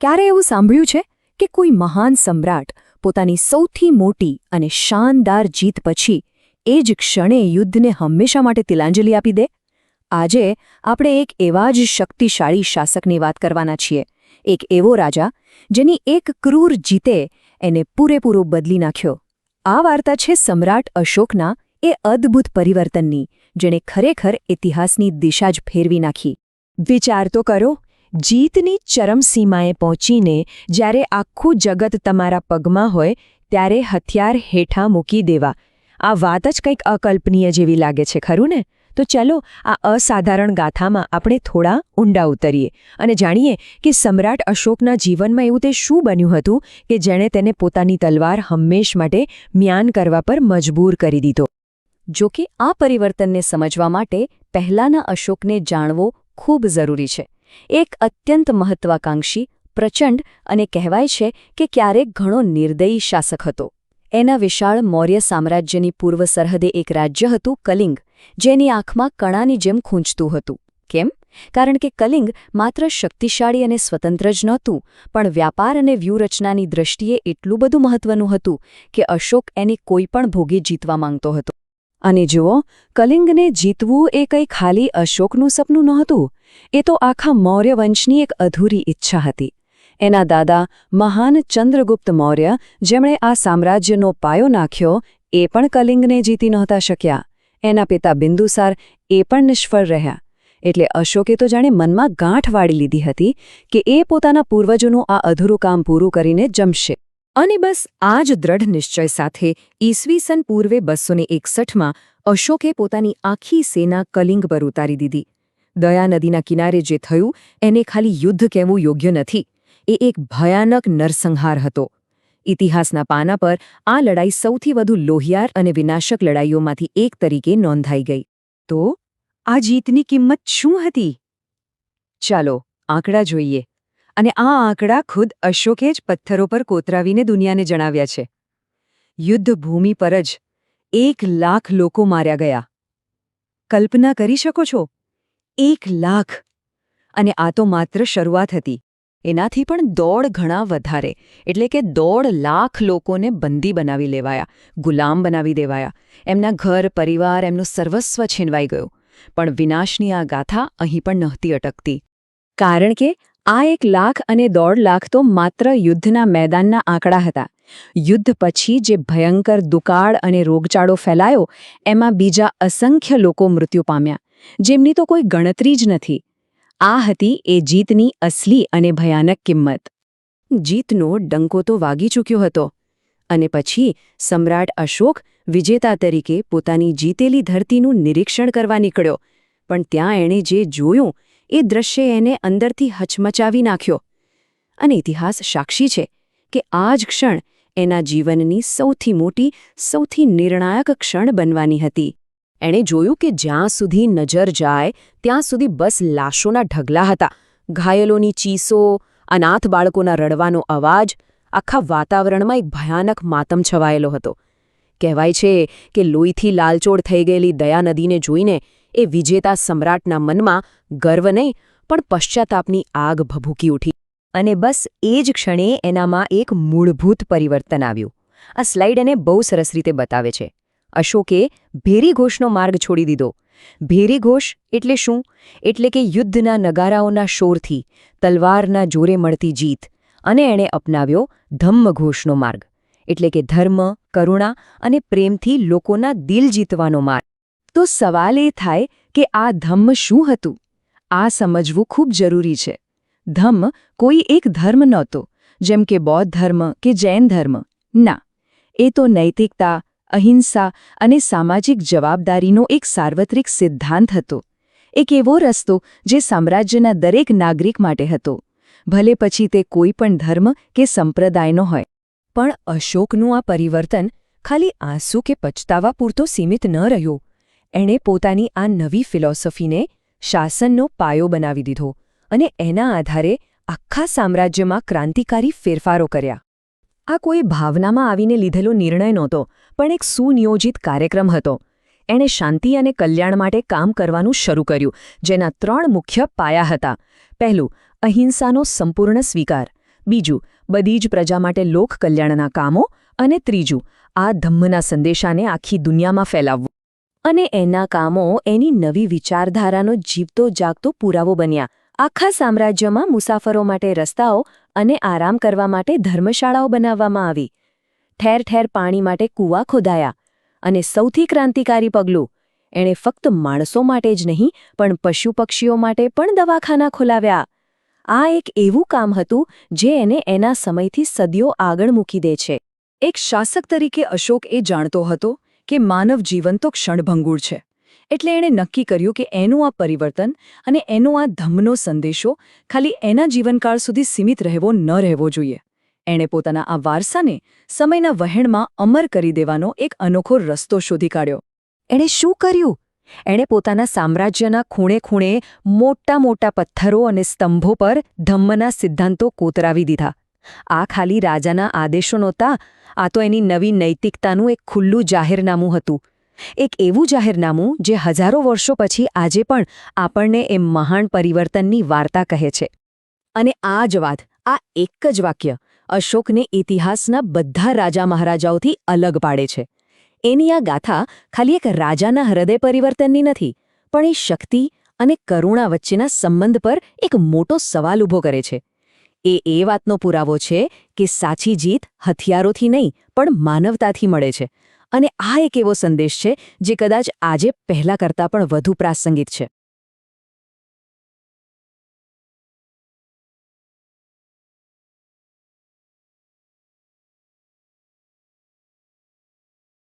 ક્યારે એવું સાંભળ્યું છે કે કોઈ મહાન સમ્રાટ પોતાની સૌથી મોટી અને શાનદાર જીત પછી એ જ ક્ષણે યુદ્ધને હંમેશા માટે તિલાંજલિ આપી દે? આજે આપણે એક એવા જ શક્તિશાળી શાસકની વાત કરવાના છીએ, એક એવો રાજા જેની એક ક્રૂર જીતે એને પૂરેપૂરો બદલી નાખ્યો. આ વાર્તા છે સમ્રાટ અશોકના એ અદ્ભુત પરિવર્તનની, જેણે ખરેખર ઇતિહાસની દિશા જ ફેરવી નાખી. વિચાર તો કરો જીતની ચરમસીમાએ પહોંચીને જ્યારે આખું જગત તમારા પગમાં હોય, ત્યારે હથિયાર હેઠા મૂકી દેવા. આ વાત જ કંઈક અકલ્પનીય જેવી લાગે છે, ખરું ને? તો ચલો આ અસાધારણ ગાથામાં આપણે થોડા ઊંડા ઉતરીએ અને જાણીએ કે સમ્રાટ અશોકના જીવનમાં એવું તે શું બન્યું હતું કે જેણે તેને પોતાની તલવાર હંમેશ માટે મ્યાન કરવા પર મજબૂર કરી દીધો. જો કે આ પરિવર્તનને સમજવા માટે પહેલાના અશોકને જાણવો ખૂબ જરૂરી છે. એક અત્યંત મહત્વાકાંક્ષી, પ્રચંડ અને કહેવાય છે કે ક્યારેક ઘણો નિર્દયી શાસક હતો. એના વિશાળ મૌર્ય સામ્રાજ્યની પૂર્વ સરહદે એક રાજ્ય હતું કલિંગ, જેની આંખમાં કણાની જેમ ખૂંચતું હતું. કેમ? કારણ કે કલિંગ માત્ર શક્તિશાળી અને સ્વતંત્ર જ નહોતું, પણ વ્યાપાર અને વ્યૂહરચનાની દ્રષ્ટિએ એટલું બધું મહત્વનું હતું કે અશોક એની કોઈ પણ ભોગે જીતવા માંગતો હતો. અને જુઓ, કલિંગને જીતવું એ કંઈ ખાલી અશોકનું સપનું નહોતું. એ તો આખા મૌર્ય વંશની એક અધૂરી ઈચ્છા હતી. એના દાદા મહાન ચંદ્રગુપ્ત મૌર્ય, જેમણે આ સામ્રાજ્યનો પાયો નાખ્યો, એ પણ કલિંગને જીતી નહોતા શક્યા. એના પિતા બિંદુસાર એ પણ નિષ્ફળ રહ્યા. એટલે અશોકે તો જાણે મનમાં ગાંઠ વાળી લીધી હતી કે એ પોતાના પૂર્વજોનું આ અધૂરું કામ પૂરું કરીને જમશે. અને બસ આ જ દ્રઢ નિશ્ચય સાથે ઈસવીસન પૂર્વે બસોને એકસઠમાં અશોકે પોતાની આખી સેના કલિંગ પર ઉતારી દીધી. દયા નદીના કિનારે જે થયું, એને ખાલી યુદ્ધ કહેવું યોગ્ય નથી. એ એક ભયાનક નરસંહાર હતો. ઇતિહાસના પાના પર આ લડાઈ સૌથી વધુ લોહિયાર અને વિનાશક લડાઈઓમાંથી એક તરીકે નોંધાઈ ગઈ. તો, આ જીતની કિંમત શું હતી? ચાલો, આંકડા જોઈએ. અને આ આંકડા ખુદ અશોકે જ પથ્થરો પર કોતરાવીને દુનિયાને જણાવ્યા છે. યુદ્ધભૂમિ પર જ એક લાખ લોકો માર્યા ગયા. કલ્પના કરી શકો છો? એક લાખ! અને આ તો માત્ર શરૂઆત હતી. એનાથી પણ દોડ ઘણા વધારે, એટલે કે દોઢ લાખ લોકોને બંદી બનાવી લેવાયા, ગુલામ બનાવી દેવાયા. એમના ઘર, પરિવાર, એમનું સર્વસ્વ છીનવાઈ ગયું. પણ વિનાશની આ ગાથા અહીં પણ નહોતી અટકતી. કારણ કે આ એક લાખ અને દોઢ લાખ તો માત્ર યુદ્ધના મેદાનના આંકડા હતા. યુદ્ધ પછી જે ભયંકર દુકાળ અને રોગચાળો ફેલાયો, એમાં બીજા અસંખ્ય લોકો મૃત્યુ પામ્યા, જેમની તો કોઈ ગણતરી જ નથી. આ હતી એ જીતની અસલી અને ભયાનક કિંમત. જીતનો ડંકો તો વાગી ચૂક્યો હતો. અને પછી સમ્રાટ અશોક વિજેતા તરીકે પોતાની જીતેલી ધરતીનું નિરીક્ષણ કરવા નીકળ્યો. પણ ત્યાં એણે જે જોયું એ દ્રશ્ય એને અંદરથી હચમચાવી નાખ્યો. અને ઇતિહાસ સાક્ષી છે કે આ જ ક્ષણ એના જીવનની સૌથી મોટી, સૌથી નિર્ણાયક ક્ષણ બનવાની હતી. એણે જોયું કે જ્યાં સુધી નજર જાય, ત્યાં સુધી બસ લાશોના ઢગલા હતા. ઘાયલોની ચીસો, અનાથ બાળકોના રડવાનો અવાજ, આખા વાતાવરણમાં એક ભયાનક માતમ છવાયેલો હતો. કહેવાય છે કે લોહીથી લાલચોળ થઈ ગયેલી દયા નદીને જોઈને એ વિજેતા સમ્રાટના મનમાં ગર્વ નહીં, પણ પશ્ચાતાપની આગ ભભૂકી ઉઠી. અને બસ એ જ ક્ષણે એનામાં એક મૂળભૂત પરિવર્તન આવ્યું. આ સ્લાઇડ એને બહુ સરસ રીતે બતાવે છે. અશોકે ભેરી ઘોષનો માર્ગ છોડી દીધો. ભેરી ઘોષ એટલે શું? એટલે કે યુદ્ધના નગારાઓના શોરથી, તલવારના જોરે મળતી જીત, અને એણે અપનાવ્યો ધમ્મઘોષનો માર્ગ. એટલે કે ધર્મ, કરુણા અને પ્રેમથી લોકોના દિલ જીતવાનો માર્ગ. તો સવાલ એ થાય કે આ ધમ્મ શું હતું? આ સમજવું ખૂબ જરૂરી છે. ધમ્મ કોઈ એક ધર્મ નહોતો, જેમ કે બૌદ્ધ ધર્મ કે જૈન ધર્મ. ના, એ તો નૈતિકતા, અહિંસા અને સામાજિક જવાબદારીનો એક સાર્વત્રિક સિદ્ધાંત હતો. એક એવો રસ્તો જે સામ્રાજ્યના દરેક નાગરિક માટે હતો. ભલે પછી તે કોઈ પણ ધર્મ કે સંપ્રદાયનો હોય. પણ અશોકનું આ પરિવર્તન ખાલી આંસુ કે પછતાવા પૂરતો સીમિત ન રહ્યું. એણે પોતાની આ નવી ફિલોસોફીને શાસનનો પાયો બનાવી દીધો અને એના આધારે આખા સામ્રાજ્યમાં ક્રાંતિકારી ફેરફારો કર્યા. આ કોઈ ભાવનામાં આવીને લીધેલો નિર્ણય નહોતો, પણ એક સુનિયોજિત કાર્યક્રમ હતો. એણે શાંતિ અને કલ્યાણ માટે કામ કરવાનું શરૂ કર્યું, જેના ત્રણ મુખ્ય પાયા હતા. પહેલું, અહિંસાનો સંપૂર્ણ સ્વીકાર. બીજું, બધી જ પ્રજા માટે લોક કલ્યાણના કામો. અને ત્રીજું, આ ધમ્મના સંદેશાને આખી દુનિયામાં ફેલાવવું. અને એના કામો એની નવી વિચારધારાનો જીવતો જાગતો પુરાવો બન્યા. આખા સામ્રાજ્યમાં મુસાફરો માટે રસ્તાઓ અને આરામ કરવા માટે ધર્મશાળાઓ બનાવવામાં આવી. ઠેર ઠેર પાણી માટે કૂવા ખોદાયા. અને સૌથી ક્રાંતિકારી પગલું, એણે ફક્ત માણસો માટે જ નહીં, પણ પશુ પક્ષીઓ માટે પણ દવાખાના ખોલાવ્યા. આ એક એવું કામ હતું જે એને એના સમયથી સદીઓ આગળ મૂકી દે છે. એક શાસક તરીકે અશોક એ જાણતો હતો કે માનવ જીવન તો ક્ષણભંગુર છે. એટલે એણે નક્કી કર્યું કે એનું આ પરિવર્તન અને એનો આ ધમ્મનો સંદેશો ખાલી એના જીવનકાળ સુધી સીમિત રહેવો ન રહેવો જોઈએ. એણે પોતાના આ વારસાને સમયના વહેણમાં અમર કરી દેવાનો એક અનોખો રસ્તો શોધી કાઢ્યો. એણે શું કર્યું? એણે પોતાના સામ્રાજ્યના ખૂણે ખૂણે મોટા મોટા પથ્થરો અને સ્તંભો પર ધમ્મના સિદ્ધાંતો કોતરાવી દીધા. આ ખાલી રાજાના આદેશો નહોતા આ તો એની નવી નૈતિકતાનું એક ખુલ્લું જાહેરનામું હતું. એક એવું જાહેરનામું જે હજારો વર્ષો પછી આજે પણ આપણને એ મહાન પરિવર્તનની વાર્તા કહે છે. અને આ જ વાત, આ એક જ વાક્ય અશોકને ઇતિહાસના બધા રાજા મહારાજાઓથી અલગ પાડે છે. એની આ ગાથા ખાલી એક રાજાના હૃદય પરિવર્તનની નથી, પણ એ શક્તિ અને કરુણા વચ્ચેના સંબંધ પર એક મોટો સવાલ ઊભો કરે છે. એ એ વાતનો પુરાવો છે કે સાચી જીત હથિયારોથી નહીં, પણ માનવતાથી મળે છે. અને આ એક એવો સંદેશ છે જે કદાચ આજે પહેલા કરતાં પણ વધુ પ્રાસંગિક છે.